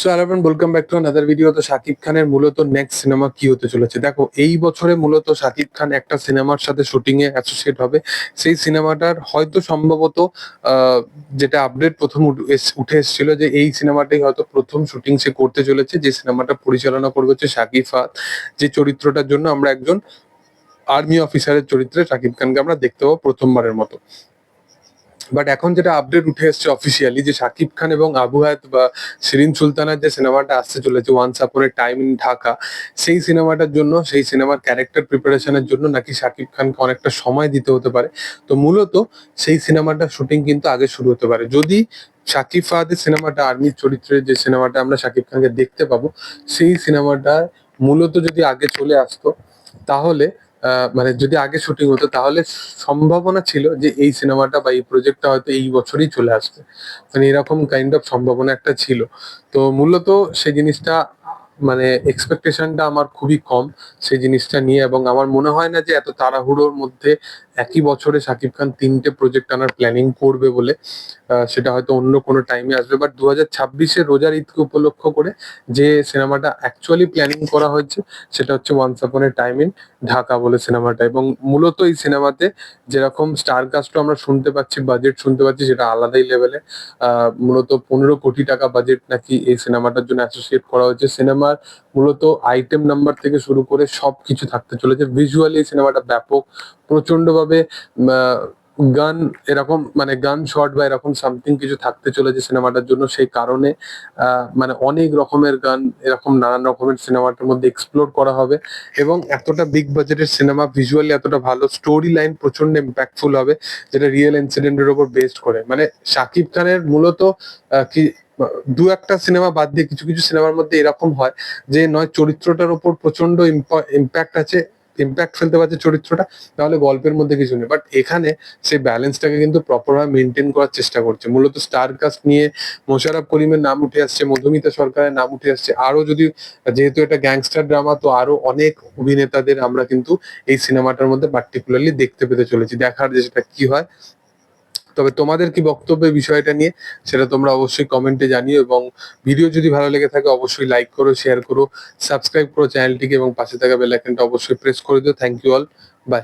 So আলাপান welcome back to another video তো শাকিব খানের মূলত নেক্সট সিনেমা কি হতে চলেছে? দেখো, এই বছরে মূলত শাকিব খান একটা সিনেমার সাথে শুটিং এ অ্যাসোসিয়েট হবে। সেই সিনেমাটার হয়তো সম্ভবত যেটা আপডেট প্রথম উঠ- এসেছিল যে এই সিনেমাটাই হয়তো প্রথম শুটিং সে করতে চলেছে, যে সিনেমাটা পরিচালনা করবে হচ্ছে শাকিব ফাত যে চরিত্রটার জন্য আমরা একজন আর্মি অফিসারের চরিত্রে শাকিব খানকে আমরা দেখতে পাবো প্রথমবারের মতো। বাট এখন যেটা আপডেট উঠে এসছে অফিসিয়ালি যে শাকিব খান এবং আবু হায়াত বা শিরিন সুলতানের যে সিনেমাটা আসতে চলেছে once upon A time in Dhaka সেই সিনেমাটার জন্য, সেই সিনেমার ক্যারেক্টার প্রিপারেশনের জন্য নাকি শাকিব খানকে অনেকটা সময় দিতে হতে পারে। তো মূলত সেই সিনেমাটার শুটিং কিন্তু আগে শুরু হতে পারে। যদি শাকিব ফাহাদের সিনেমাটা, আর্মির চরিত্রের যে সিনেমাটা আমরা শাকিব খানকে দেখতে পাবো, সেই সিনেমাটা মূলত যদি আগে চলে আসতো, তাহলে মানে যদি আগে শুটিং হতো, তাহলে সম্ভাবনা ছিল যে এই সিনেমাটা বা এই প্রজেক্টটা হয়তো এই বছরই চলে আসবে। মানে এরকম কাইন্ড অফ সম্ভাবনা একটা ছিল। তো মূলত সেই জিনিসটা মানে এক্সপেকটেশনটা আমার খুবই কম, সেই জিনিসটা নিয়ে এবং আমার মনে হয় না যে এত তাড়াহুড়োর মধ্যে একই বছরে শাকিব খান তিনটে প্রজেক্ট আনার প্ল্যানিং করবে বলে সেটা হয়তো অন্য কোনো টাইমে আসবে। বাট দু হাজার ছাব্বিশে রোজার ঈদকে উপলক্ষ করে যে সিনেমাটা অ্যাকচুয়ালি প্ল্যানিং করা হয়েছে, সেটা হচ্ছে once upon A time in Dhaka বলে সিনেমাটা। এবং মূলত এই সিনেমাতে যেরকম স্টার কাস্টও আমরা শুনতে পাচ্ছি বাজেট শুনতে পাচ্ছি, সেটা আলাদাই লেভেলে মূলত পনেরো কোটি টাকা বাজেট নাকি এই সিনেমাটার জন্য অ্যাসোসিয়েট করা হয়েছে। সিনেমার মূলত আইটেম নাম্বার থেকে শুরু করে সব কিছু থাকতে চলেছে। ভিজুয়ালি এই সিনেমাটা ব্যাপক প্রচন্ডভাবে গান এরকম মানে গান শট বা এরকম সামথিং কিছু থাকতে চলেছে সিনেমাটার জন্য, সেই কারণে মানে অনেক রকমের গান, এরকম নানান রকমের সিনেমাটার মধ্যে এক্সপ্লোর করা হবে এবং এতটা বিগ বাজেটের সিনেমা ভিজুয়ালি এতটা ভালো স্টোরি লাইন প্রচণ্ড ইম্প্যাক্টফুল হবে, যেটা রিয়েল ইনসিডেন্টের উপর বেসড করে। মানে শাকিব খানের মূলত কি, দু একটা সিনেমা বাদ দিয়ে কিছু কিছু সিনেমার মধ্যে এরকম হয় যে, নয়, চরিত্রটার উপর প্রচণ্ড ইম্প্যাক্ট আছে ইম্প্যাক্ট ফেলতে পারছে চরিত্রটা, তাহলে গল্পের মধ্যে কিছু নেই। বাট এখানে সেই ব্যালেন্সটাকে কিন্তু প্রপার ভাবে মেনটেন করার চেষ্টা করছে। মূলত স্টার কাস্ট নিয়ে মোশারফ করিমের নাম উঠে আসছে, মধুমিতা সরকারের নাম উঠে আসছে। আরও যদি, যেহেতু এটা গ্যাংস্টার ড্রামা তো আরও অনেক অভিনেতাদের আমরা কিন্তু এই সিনেমাটার মধ্যে পার্টিকুলারলি দেখতে পেতে চলেছি। দেখার যে সেটা কি হয় তবে তোমাদের কি বক্তব্য বিষয়টা নিয়ে সেটা তোমরা অবশ্যই কমেন্টে জানিও এবং ভিডিও যদি ভালো লেগে থাকে অবশ্যই লাইক করো শেয়ার করো সাবস্ক্রাইব করো চ্যানেলটিকে এবং পাশে থাকা বেল আইকনটা অবশ্যই প্রেস করে দিও। Thank you all by